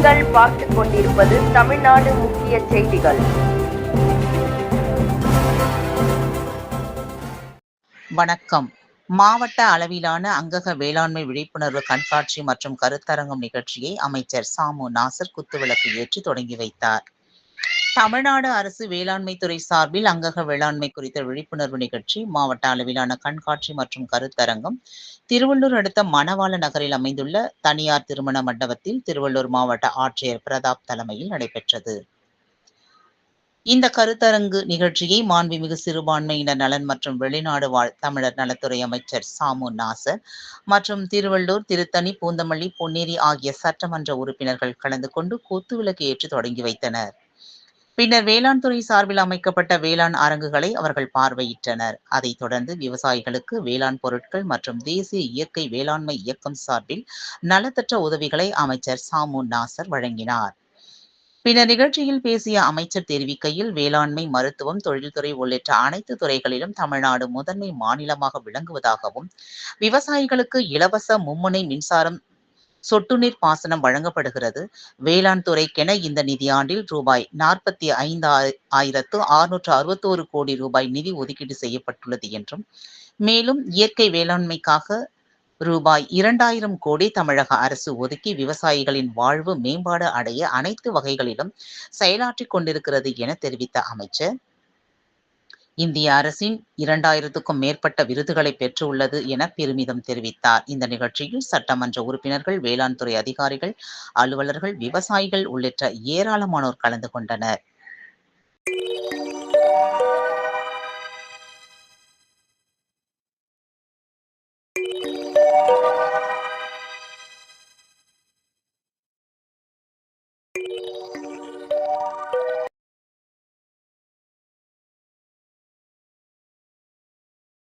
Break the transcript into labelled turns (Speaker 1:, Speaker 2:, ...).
Speaker 1: நீங்கள் பார்த்துக் கொண்டிருப்பது தமிழ்நாடு முக்கிய செய்திகள் வணக்கம் மாவட்ட அளவிலான அங்கக வேளாண்மை விழிப்புணர்வு கண்காட்சி மற்றும் கருத்தரங்கம் நிகழ்ச்சியை அமைச்சர் சாமு நாசர் குத்துவிளக்கு ஏற்றி தொடங்கி வைத்தார் தமிழ்நாடு அரசு வேளாண்மை துறை சார்பில் அங்கக வேளாண்மை குறித்த விழிப்புணர்வு நிகழ்ச்சி மாவட்ட அளவிலான கண்காட்சி மற்றும் கருத்தரங்கம் திருவள்ளூர் அடுத்த மணவாள நகரில் அமைந்துள்ள தனியார் திருமண மண்டபத்தில் திருவள்ளூர் மாவட்ட ஆட்சியர் பிரதாப் தலைமையில் நடைபெற்றது இந்த கருத்தரங்கு நிகழ்ச்சியை மாண்புமிகு சிறுபான்மையினர் நலன் மற்றும் வெளிநாடு வாழ் தமிழர் நலத்துறை அமைச்சர் சாமு நாசர் மற்றும் திருவள்ளூர் திருத்தணி பூந்தமல்லி பொன்னேரி ஆகிய சட்டமன்ற உறுப்பினர்கள் கலந்து கொண்டு விளக்கு ஏற்று தொடங்கி வைத்தனர் பின்னர் வேளாண் துறை சார்பில் அமைக்கப்பட்ட வேளாண் அரங்குகளை அவர்கள் பார்வையிட்டனர் அதைத் தொடர்ந்து விவசாயிகளுக்கு வேளாண் பொருட்கள் மற்றும் தேசிய இயற்கை வேளாண்மை இயக்கம் சார்பில் நலத்தற்ற உதவிகளை அமைச்சர் சாமு நாசர் வழங்கினார் பின்னர் நிகழ்ச்சியில் பேசிய அமைச்சர் தெரிவிக்கையில் வேளாண்மை மருத்துவம் தொழில்துறை உள்ளிட்ட அனைத்து துறைகளிலும் தமிழ்நாடு முதன்மை மாநிலமாக விளங்குவதாகவும் விவசாயிகளுக்கு இலவச மும்முனை மின்சாரம் சொட்டு நீர் பாசனம் வழங்கப்படுகிறது வேளாண் துறைக்கென இந்த நிதியாண்டில் ரூபாய் நாற்பத்தி ஐந்து ஆயிரத்து அறுநூற்று அறுபத்தோரு கோடி ரூபாய் நிதி ஒதுக்கீடு செய்யப்பட்டுள்ளது என்றும் மேலும் இயற்கை வேளாண்மைக்காக ரூபாய் இரண்டாயிரம் கோடி தமிழக அரசு ஒதுக்கி விவசாயிகளின் வாழ்வு மேம்பாடு அடைய அனைத்து வகைகளிலும் செயலாற்றிக் கொண்டிருக்கிறது என தெரிவித்த அமைச்சர் இந்திய அரசின் இரண்டாயிரத்துக்கும் மேற்பட்ட விருதுகளை பெற்றுள்ளது என பெருமிதம் தெரிவித்தார் இந்த நிகழ்ச்சியில் சட்டமன்ற உறுப்பினர்கள் வேளாண் துறை அதிகாரிகள் அலுவலர்கள் விவசாயிகள் உள்ளிட்ட ஏராளமானோர் கலந்து கொண்டனர்